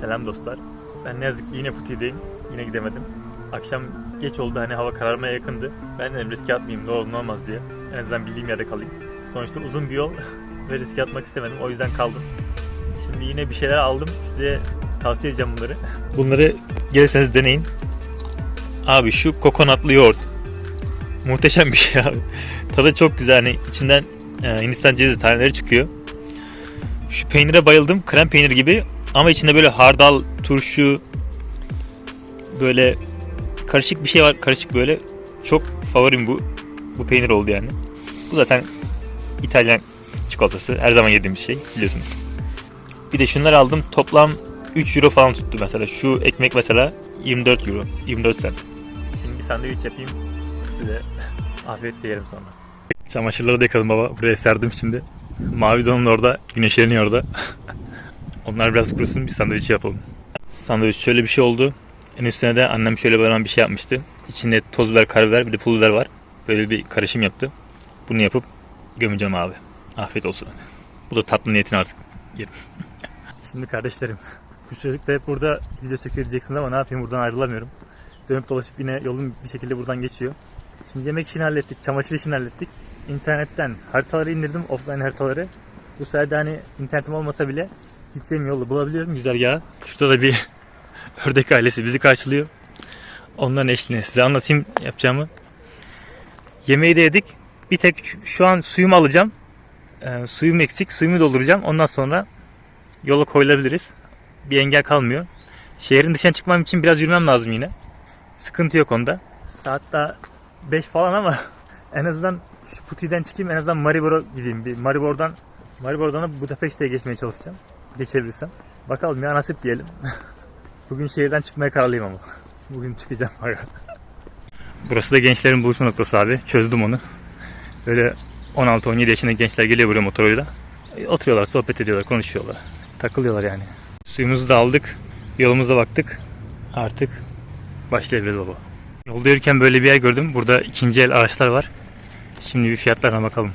Selam dostlar. Ben ne yazık ki yine Puti'deyim. Yine gidemedim. Akşam geç oldu hani hava kararmaya yakındı. Ben dedim riske atmayayım ne olur ne olmaz diye. En azından bildiğim yerde kalayım. Sonuçta uzun bir yol ve riske atmak istemedim. O yüzden kaldım. Şimdi yine bir şeyler aldım. Size tavsiye edeceğim bunları. Bunları gelirseniz deneyin. Abi şu kokonatlı yoğurt. Muhteşem bir şey abi. Tadı çok güzel. Hani içinden e, Hindistan cevizi taneleri çıkıyor. Şu peynire bayıldım. Krem peynir gibi ama içinde böyle hardal, turşu böyle karışık bir şey var. Karışık böyle. Çok favorim bu. Bu peynir oldu yani. Bu zaten İtalyan çikolatası. Her zaman yediğim bir şey biliyorsunuz. Bir de şunları aldım. Toplam 3 euro falan tuttu mesela. Şu ekmek mesela 24 euro. 24 cent. Şimdi bir sandviç yapayım. Size afiyetle yerim sonra. Çamaşırları da yıkadım baba. Buraya serdim şimdi. Mavi donun orada. Güneşleniyor orada. Onlar biraz kurusun bir sandviç yapalım. Sandviç şöyle bir şey oldu. En üstüne de annem şöyle bana bir şey yapmıştı. İçinde toz biber, karabiber bir de pul biber var. Böyle bir karışım yaptı. Bunu yapıp gömeceğim abi. Afiyet olsun. Bu da tatlı niyetine artık. Yerim. Şimdi kardeşlerim. Bu çocuk da hep burada video çekiyor ama ne yapayım buradan ayrılamıyorum. Dönüp dolaşıp yine yolun bir şekilde buradan geçiyor. Şimdi yemek işini hallettik, çamaşır işini hallettik. İnternetten haritaları indirdim, offline haritaları. Bu sayede hani internetim olmasa bile gideceğim yolu bulabiliyorum güzergahı. Şurada da bir ördek ailesi bizi karşılıyor. Onların eşliğinde size anlatayım yapacağımı. Yemeği de yedik. Bir tek şu- an suyumu alacağım. Ee, suyum eksik. Suyumu dolduracağım. Ondan sonra yola koyulabiliriz. Bir engel kalmıyor. Şehrin dışına çıkmam için biraz yürümem lazım yine. Sıkıntı yok onda. Saat daha 5 falan ama en azından şu Puti'den çıkayım en azından Maribor'a gideyim. Bir Maribor'dan Maribor'dan da Budapeşte'ye geçmeye çalışacağım. Geçebilirsem. Bakalım ya nasip diyelim. Bugün şehirden çıkmaya kararlıyım ama. Bugün çıkacağım. aga. Burası da gençlerin buluşma noktası abi. Çözdüm onu. Böyle 16-17 yaşındaki gençler geliyor buraya motoruyla. E, Oturuyorlar, sohbet ediyorlar, konuşuyorlar. Takılıyorlar yani. Suyumuzu da aldık. Yolumuza baktık. Artık başlayabiliriz baba. Yolda yürürken böyle bir yer gördüm. Burada ikinci el araçlar var. Şimdi bir fiyatlarına bakalım.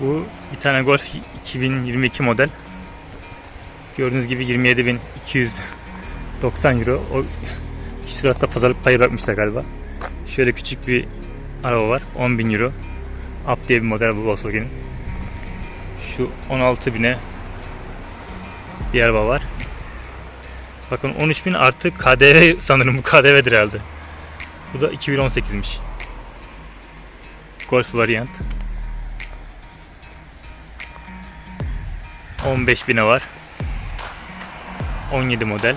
Bu bir tane Golf 2022 model. Gördüğünüz gibi 27.290 euro. O şurada pazarlık payı bırakmışlar galiba. Şöyle küçük bir araba var. 10.000 euro. Up diye bir model bu Volkswagen'in. Şu 16.000'e bir araba var. Bakın 13.000 artı KDV sanırım bu KDV'dir herhalde. Bu da 2018'miş. Golf variant. 15.000'e var. 17 model.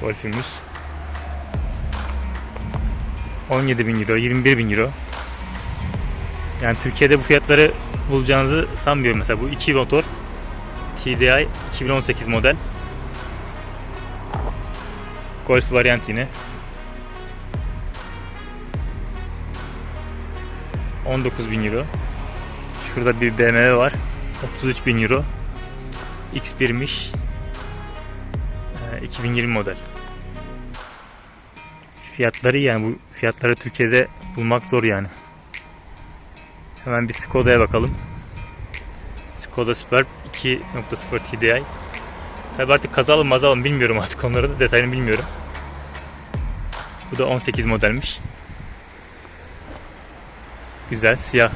Golf'ümüz. 17.000 euro, 21.000 euro. Yani Türkiye'de bu fiyatları bulacağınızı sanmıyorum. Mesela bu iki motor TDI 2018 model. Golf variant yine. 19.000 euro. Şurada bir BMW var. 33.000 euro. X1'miş. Ee, 2020 model. Fiyatları yani bu fiyatları Türkiye'de bulmak zor yani. Hemen bir Skoda'ya bakalım. Skoda Superb 2.0 TDI. Tabi artık kazalı mazalı mı bilmiyorum artık onları da detayını bilmiyorum. Bu da 18 modelmiş. Güzel siyah.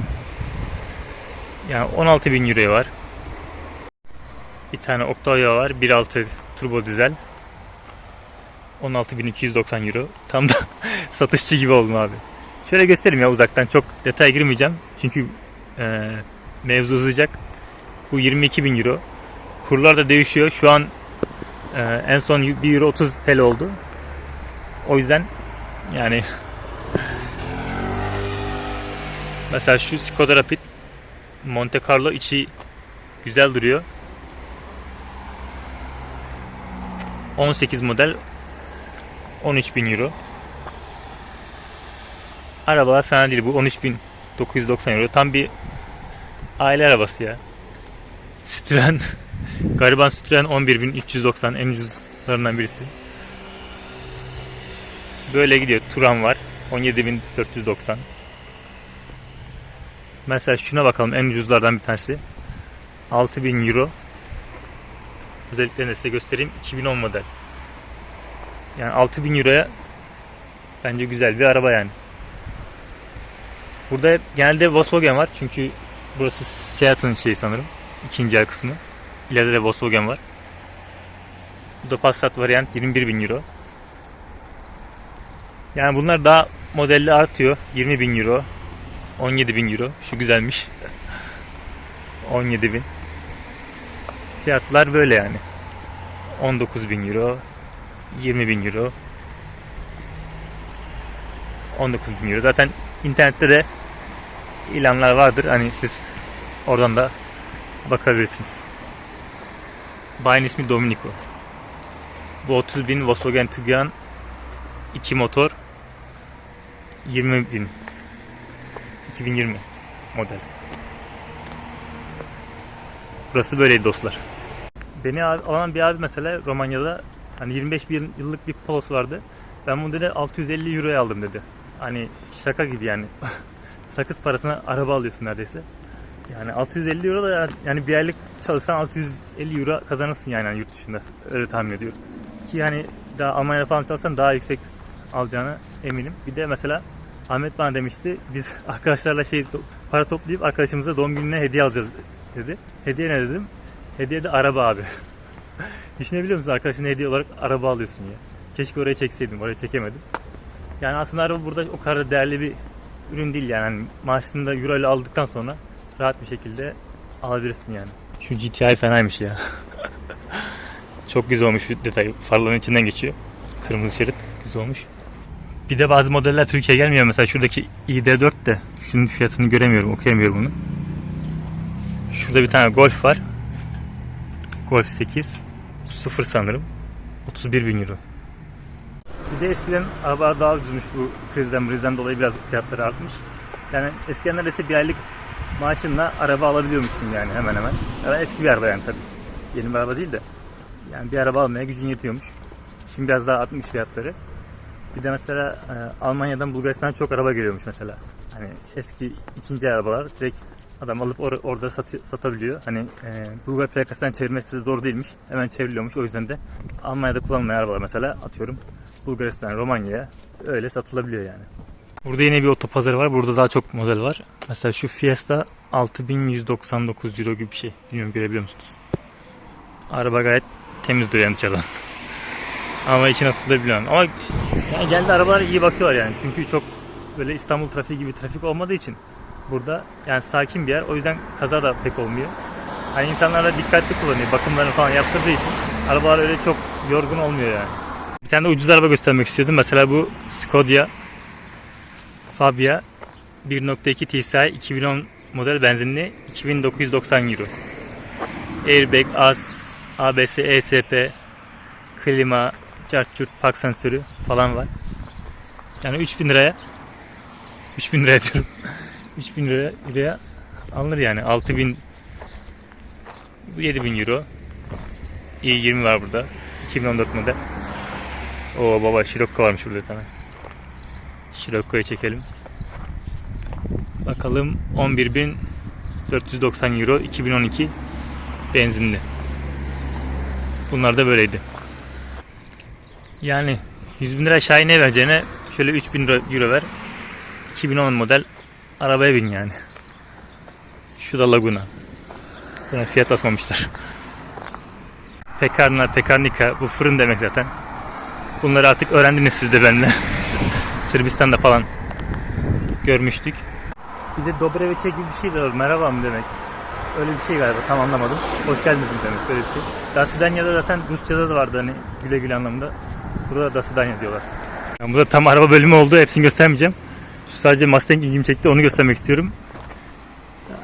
Yani 16.000 euroya var. Tane Octavia var. 1.6 turbo dizel. 16.290 euro. Tam da satışçı gibi oldum abi. Şöyle göstereyim ya uzaktan. Çok detaya girmeyeceğim. Çünkü e, mevzu uzayacak. Bu 22.000 euro. Kurlar da değişiyor. Şu an e, en son 1 euro 30 TL oldu. O yüzden yani mesela şu Skoda Rapid Monte Carlo içi güzel duruyor. 18 model 13.000 euro. Arabalar fena değil. Bu 13.990 euro. Tam bir aile arabası ya. Citroen gariban Citroen 11.390 en ucuzlarından birisi. Böyle gidiyor. Turan var. 17.490. Mesela şuna bakalım en ucuzlardan bir tanesi. 6000 euro. Özelliklerini size göstereyim. 2010 model. Yani 6000 euroya bence güzel bir araba yani. Burada genelde Volkswagen var çünkü burası Seat'ın şeyi sanırım. İkinci el kısmı. İleride de Volkswagen var. Bu da Passat variant 21 bin euro. Yani bunlar daha modelli artıyor. 20 bin euro. 17 bin euro. Şu güzelmiş. 17 bin. Fiyatlar böyle yani. 19 bin euro. 20 bin euro. 19 bin euro. Zaten internette de ilanlar vardır. Hani siz oradan da bakabilirsiniz. Bayin ismi Dominico. Bu 30 bin Volkswagen Tiguan 2 motor 20 bin 2020 model. Burası böyleydi dostlar. Beni alan bir abi mesela Romanya'da hani 25 bin yıllık bir polosu vardı. Ben bunu dedi 650 euroya aldım dedi. Hani şaka gibi yani. Sakız parasına araba alıyorsun neredeyse. Yani 650 euro da yani- yani bir aylık çalışsan 650 euro kazanırsın yani, hani yurt dışında. Öyle tahmin ediyorum. Ki hani daha Almanya'da falan çalışsan daha yüksek alacağını eminim. Bir de mesela Ahmet bana demişti biz arkadaşlarla şey para toplayıp arkadaşımıza doğum gününe hediye alacağız dedi. Hediye ne dedim? Hediye de araba abi. Düşünebiliyor musun arkadaşına hediye olarak araba alıyorsun ya. Keşke oraya çekseydim. Oraya çekemedim. Yani aslında araba burada o kadar da değerli bir ürün değil yani. Hani maaşını euro ile aldıktan sonra rahat bir şekilde alabilirsin yani. Şu GTI fenaymış ya. Çok güzel olmuş şu detay. Farların içinden geçiyor. Kırmızı şerit. Güzel olmuş. Bir de bazı modeller Türkiye'ye gelmiyor. Mesela şuradaki ID4 de şunun fiyatını göremiyorum, okuyamıyorum bunu. Şurada bir tane Golf var. Golf 8. Bu sıfır sanırım. 31 bin euro. Bir de eskiden arabalar daha ucuzmuş bu krizden krizden dolayı biraz fiyatları artmış. Yani eskiden neredeyse bir aylık maaşınla araba alabiliyormuşsun yani hemen hemen. Yani eski bir araba yani tabii. Yeni bir araba değil de. Yani bir araba almaya gücün yetiyormuş. Şimdi biraz daha artmış fiyatları. Bir de mesela e, Almanya'dan Bulgaristan'a çok araba geliyormuş mesela. Hani eski ikinci arabalar direkt adam alıp or- orada satı- satabiliyor. Hani e, Bulgar plakasından çevirmesi zor değilmiş. Hemen çevriliyormuş. O yüzden de Almanya'da kullanılmayan arabalar mesela atıyorum Bulgaristan, Romanya'ya öyle satılabiliyor yani. Burada yine bir otopazarı var. Burada daha çok model var. Mesela şu Fiesta 6199 euro gibi bir şey. Bilmiyorum görebiliyor musunuz? Araba gayet temiz duruyor yani dışarıdan. Ama içi nasıl da bilmiyorum. Ama yani geldi arabalar iyi bakıyorlar yani. Çünkü çok böyle İstanbul trafiği gibi trafik olmadığı için burada yani sakin bir yer. O yüzden kaza da pek olmuyor. Hani insanlar da dikkatli kullanıyor. Bakımlarını falan yaptırdığı için arabalar öyle çok yorgun olmuyor yani. Bir tane de ucuz araba göstermek istiyordum. Mesela bu Skoda Fabia 1.2 TSI 2010 model benzinli 2990 euro. Airbag, AS, ABS, ESP, klima, çarçurt, park sensörü falan var. Yani 3000 liraya 3000 liraya diyorum. 3000 liraya, liraya alınır yani. 6000 7000 euro. i20 var burada. 2014 model. Oo baba Scirocco varmış burada tane. Scirocco'yu çekelim. Bakalım 11.490 euro 2012 benzinli. Bunlar da böyleydi. Yani 100 bin lira Şahin'e vereceğine şöyle 3 bin lira euro ver. 2010 model arabaya bin yani. Şu da Laguna. Buna fiyat asmamışlar. Pekarna, Pekarnika bu fırın demek zaten. Bunları artık öğrendiniz siz de benimle. Sırbistan'da falan görmüştük. Bir de Dobreveçe gibi bir şey de var. Merhaba mı demek. Öyle bir şey galiba tam anlamadım. Hoş geldiniz demek böyle bir şey. Dasidanya'da zaten Rusça'da da vardı hani güle güle anlamında. Burada Dasidanya diyorlar. Yani burada tam araba bölümü oldu. Hepsini göstermeyeceğim. Sadece Mustang ilgimi çekti. Onu göstermek istiyorum.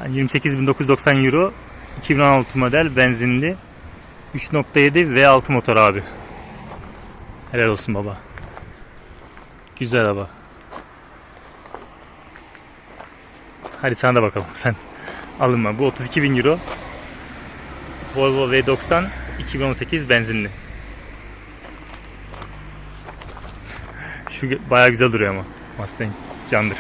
Yani 28.990 euro. 2016 model benzinli. 3.7 V6 motor abi. Helal olsun baba. Güzel araba. Hadi sana da bakalım sen. Alınma. Bu 32 bin euro. Volvo V90 2018 benzinli. Şu bayağı güzel duruyor ama. Mustang candır.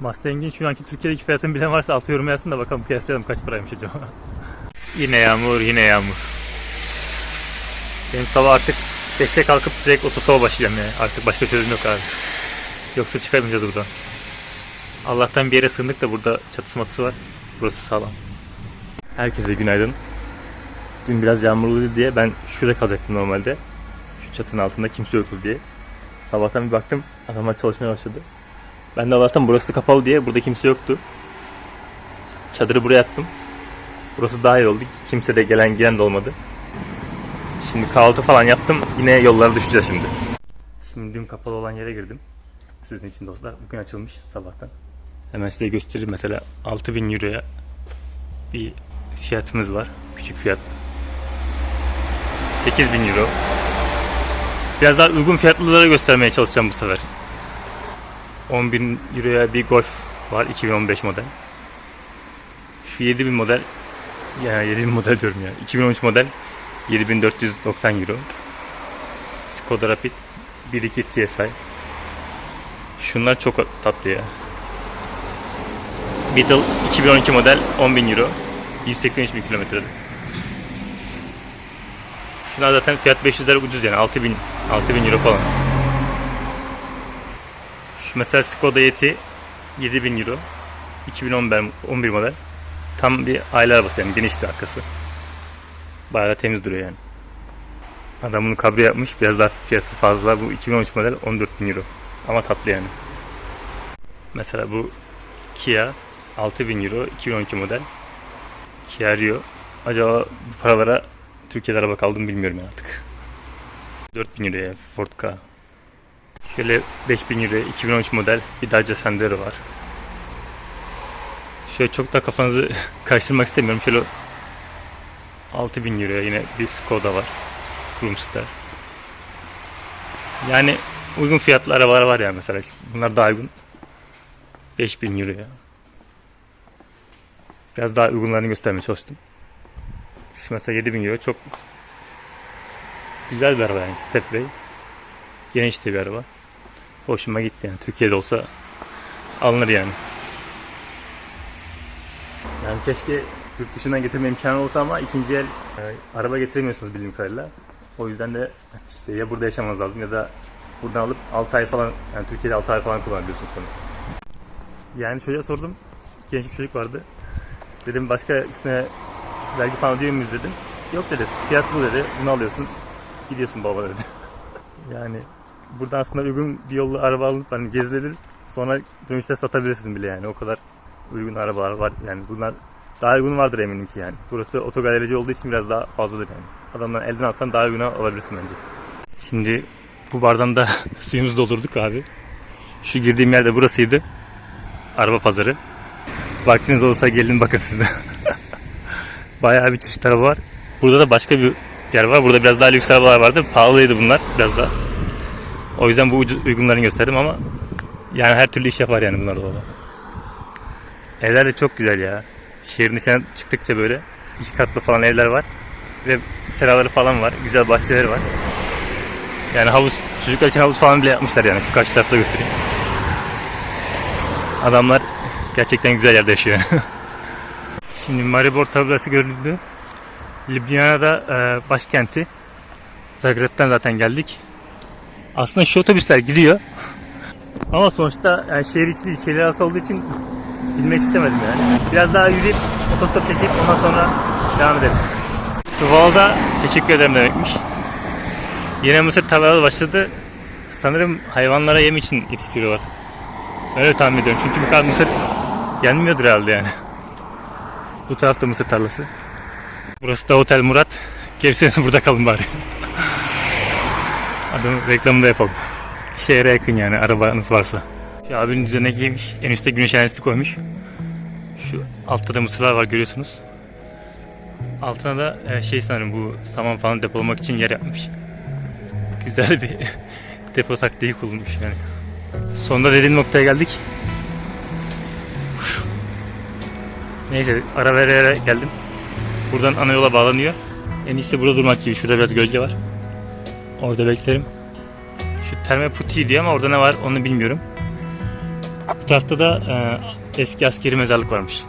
Mustang'in şu anki Türkiye'deki fiyatını bilen varsa altı yorum yazsın da bakalım kıyaslayalım kaç paraymış acaba. yine yağmur, yine yağmur. Benim sabah artık 5'te kalkıp direkt otostopa başlayacağım ya. Artık başka çözüm yok abi. Yoksa çıkamayacağız buradan. Allah'tan bir yere sığındık da burada çatısı matısı var. Burası sağlam. Herkese günaydın. Dün biraz yağmurluydu diye ben şurada kalacaktım normalde. Şu çatının altında kimse yoktu diye. Sabahtan bir baktım adamlar çalışmaya başladı. Ben de Allah'tan burası kapalı diye burada kimse yoktu. Çadırı buraya attım. Burası daha iyi oldu. Kimse de gelen giden de olmadı. Şimdi kahvaltı falan yaptım. Yine yollara düşeceğiz şimdi. Şimdi dün kapalı olan yere girdim. Sizin için dostlar. Bugün açılmış sabahtan. Hemen size göstereyim. Mesela 6000 euroya bir fiyatımız var. Küçük fiyat. 8000 euro. Biraz daha uygun fiyatlılara göstermeye çalışacağım bu sefer. 10.000 euroya bir Golf var 2015 model. Şu 7000 model ya 7000 model diyorum ya. 2013 model 7490 euro. Skoda Rapid 1.2 TSI. Şunlar çok tatlı ya. Beetle 2012 model 10.000 euro. 183 bin kilometrede. Şunlar zaten fiyat 500 lira ucuz yani 6000 6000 euro falan. Şu mesela Skoda Yeti 7000 euro. 2011 model. Tam bir aile arabası yani genişti arkası. Bayağı temiz duruyor yani. Adam bunu kabrio yapmış. Biraz daha fiyatı fazla. Bu 2013 model 14.000 euro. Ama tatlı yani. Mesela bu Kia 6000 euro 2012 model. Kia Rio. Acaba bu paralara Türkiye'de araba kaldım bilmiyorum yani artık. 4000 euroya Ford Ka. Şöyle 5000 euroya 2013 model bir Dacia Sandero var. Şöyle çok da kafanızı karıştırmak istemiyorum. Şöyle 6000 euroya yine bir Skoda var. Roomster. Yani uygun fiyatlı arabalar var ya mesela. Bunlar daha uygun. 5000 euroya. Biraz daha uygunlarını göstermeye çalıştım. Şu mesela 7000 euro çok güzel bir araba yani Stepway. Geniş de bir araba. Hoşuma gitti yani. Türkiye'de olsa alınır yani. Yani keşke yurt dışından getirme imkanı olsa ama ikinci el e, araba getiremiyorsunuz bildiğim kadarıyla. O yüzden de işte ya burada yaşamanız lazım ya da buradan alıp 6 ay falan yani Türkiye'de 6 ay falan kullanabiliyorsunuz sonra. Yani çocuğa sordum. Genç bir çocuk vardı. Dedim başka üstüne vergi falan ödüyor muyuz dedim. Yok dedi. Fiyat bu dedi. Bunu alıyorsun. Gidiyorsun baba dedi. yani burada aslında uygun bir yollu araba alıp hani gezilir. Sonra dönüşte satabilirsin bile yani. O kadar uygun arabalar var. Yani bunlar daha uygun vardır eminim ki yani. Burası otogalerici olduğu için biraz daha fazladır yani. Adamdan elden alsan daha uyguna alabilirsin bence. Şimdi bu bardan da suyumuzu doldurduk abi. Şu girdiğim yerde burasıydı. Araba pazarı. Vaktiniz olursa gelin bakın siz de. Bayağı bir çeşit araba var. Burada da başka bir yer var. Burada biraz daha lüks arabalar vardı. Pahalıydı bunlar biraz daha. O yüzden bu ucuz, uygunlarını gösterdim ama yani her türlü iş yapar yani bunlar da baba. Evler de çok güzel ya. Şehrin dışına çıktıkça böyle iki katlı falan evler var. Ve seraları falan var. Güzel bahçeleri var. Yani havuz, çocuklar için havuz falan bile yapmışlar yani. Şu karşı tarafta göstereyim. Adamlar gerçekten güzel yerde yaşıyor. Şimdi Maribor tabelası görüldü. Ljubljana'da e, başkenti. Zagreb'den zaten geldik. Aslında şu otobüsler gidiyor. Ama sonuçta yani şehir içi değil, şehir arası olduğu için bilmek istemedim yani. Biraz daha yürüyüp otostop çekip ondan sonra devam ederiz. Tuval'da teşekkür ederim demekmiş. Yine mısır tarlaları başladı. Sanırım hayvanlara yem için yetiştiriyorlar. Öyle tahmin ediyorum. Çünkü bu kadar mısır gelmiyordur herhalde yani. Bu tarafta mısır tarlası. Burası da Otel Murat. Gelirseniz burada kalın bari. Adamın reklamını da yapalım. Şehre yakın yani arabanız varsa. Şu abinin üzerine giymiş. En üstte güneş enerjisi koymuş. Şu altta da mısırlar var görüyorsunuz. Altına da e, şey sanırım bu saman falan depolamak için yer yapmış. Güzel bir depo taktiği kullanmış yani. Sonunda dediğim noktaya geldik. Neyse ara vere vere geldim. Buradan ana yola bağlanıyor. En iyisi burada durmak gibi. Şurada biraz gölge var. Orada beklerim. Şu terme puti diye ama orada ne var onu bilmiyorum. Bu tarafta da e, eski askeri mezarlık varmış.